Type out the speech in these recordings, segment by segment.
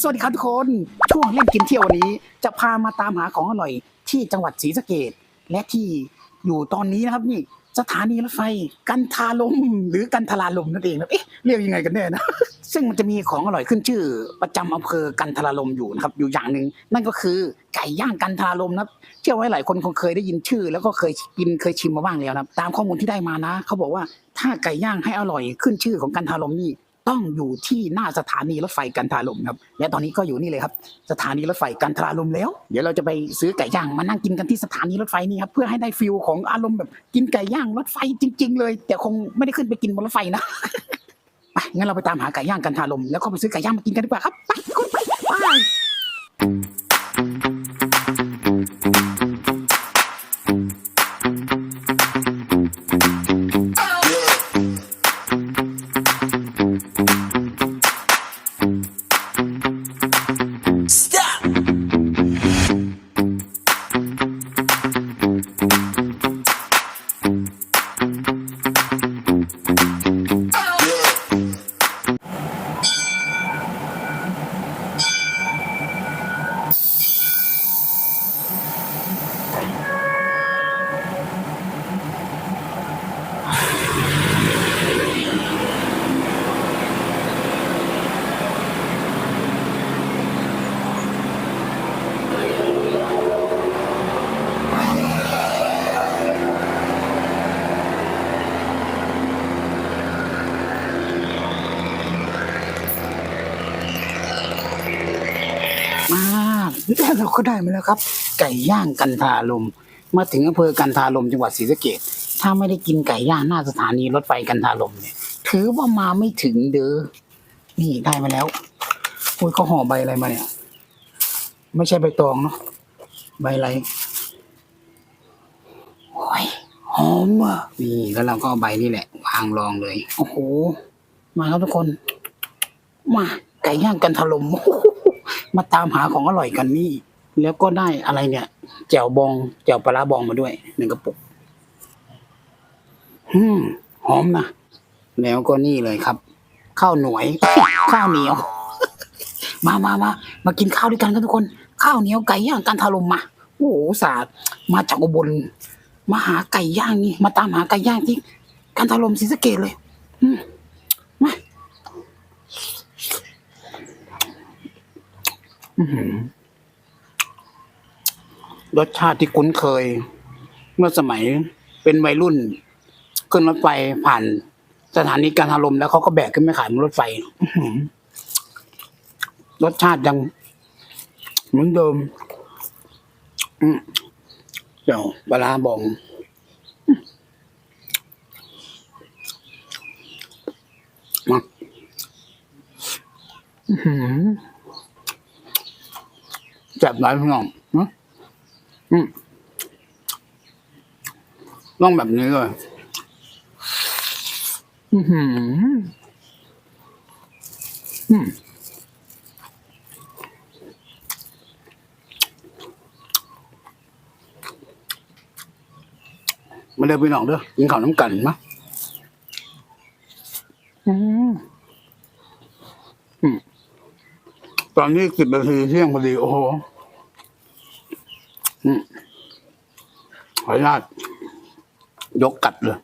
สวัสดีครับทุกคน ช่วงเล่นกินเที่ยววันนี้ จะพามาตามหาของอร่อย ที่จังหวัดศรีสะเกดและที่อยู่ตอนนี้นะครับนี่สถานีรถไฟกันทาลมหรือกันทลาลมนั่นเองนะเอ๊ะเรียกยังไงกันแน่นะซึ่งมันจะมีของอร่อยขึ้นชื่อ ประจำอำเภอกันทลาลมอยู่นะครับอยู่อย่างหนึ่งนั่นก็คือไก่ย่างกันทลาลมนับเชื่อว่าหลายคนคงเคยได้ยินชื่อ แล้วก็เคยกินเคยชิมมาบ้างแล้วนะตามข้อมูลที่ได้มานะเขาบอกว่าถ้าไก่ย่างให้อร่อยขึ้นชื่อของกันทาลมนี่ ต้องอยู่ที่หน้าสถานีรถไฟกันทาลมครับ และตอนนี้ก็อยู่นี่เลยครับ สถานีรถไฟกันทาลมแล้ว เดี๋ยวเราจะไปซื้อไก่ย่างมานั่งกินกันที่สถานีรถไฟนี่ครับเพื่อให้ได้ฟิลของอารมณ์แบบกินไก่ย่างรถไฟจริง ๆ เลย แต่คงไม่ได้ขึ้นไปกินบนรถไฟนะไปงั้นเราไปตามหาไก่ย่างกันทาลมแล้วก็ไปซื้อไก่ย่างมากินกันดีกว่าครับไปคุณไปไป แล้วเราก็ได้มาแล้วครับ ไก่ย่างกันทาลม มาถึงอำเภอกันทาลมจังหวัดศรีสะเกดถ้าไม่ได้กินไก่ย่างหน้าสถานีรถไฟกันทาลมเนี่ย ถือว่ามาไม่ถึงเด้อนี่ได้มาแล้วโอ้ยเขาห่อใบอะไรมาเนี่ย ไม่ใช่ใบตองเนาะใบอะไรโอ้ยหอมอะนี่แล้วเราก็เอาใบนี่แหละ วางรองเลย โอ้โห มาครับทุกคน มาไก่ย่างกันทาลม มาตามหาของอร่อยกันนี่ แล้วก็ได้อะไรเนี่ย แจ่วบอง แจ่วปลาบองมาด้วยหนึ่งกระปุกอืมหอมนะ แล้วก็นี่เลยครับ ข้าวหน่วย ข้าวเหนียว มามามามากินข้าวด้วยกันครับทุกคน ข้าวเหนียวไก่ย่างกันทาลมมา โอ้โหศาสตร์มาจากอุบลมาหาไก่ย่างนี่ มาตามหาไก่ย่างที่ กันทาลมศรีสะเกดเลย อืมมา อื้อหือ รสชาติที่คุ้นเคย เมื่อสมัยเป็นวัยรุ่น ขึ้นรถไฟผ่าน สถานีการอารมณ์แล้วเขาก็แบกขึ้นไปขายบนรถไฟอื้อหือรสชาติยังเหมือนเดิมอืมเดี๋ยวปลาร้าบองมาอื้อหือ จับหลายพี่น้องอืมอืมต้องแบบนี้เลยอือหืออืมมาเดินพี่น้องเด้อกินข้าวน้ำกันมะอืมอืมตอนนี้สิบนาทีเที่ยงพอดี โอ้โหอืม ขออนุญาตยกกัดเลย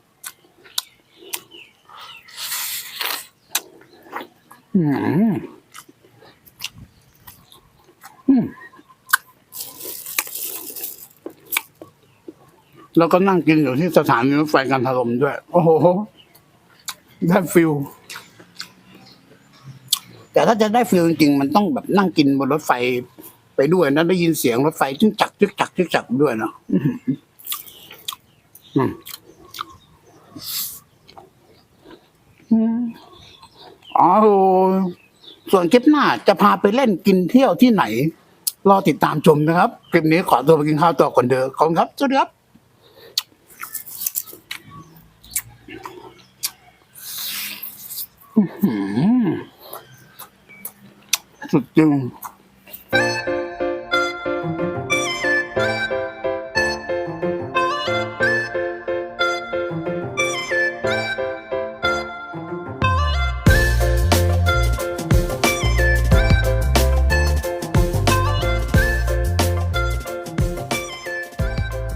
อืมอืมแล้วก็นั่งกินอยู่ที่สถานีรถไฟกันทลมด้วย โอ้โห ได้ฟิลแต่ถ้าจะได้ฟิลจริงๆ มันต้องแบบนั่งกินบนรถไฟ ไปด้วยนะได้ยินเสียงรถไฟจึงจักจึกจักจึกจักด้วยเนาะอืมอืมอ๋อส่วนคลิปหน้าจะพาไปเล่นกินเที่ยวที่ไหน รอติดตามชมนะครับ คลิปนี้ขอตัวไปกินข้าวต่อก่อนเด้อขอบคุณครับ สวัสดีครับสุดจริง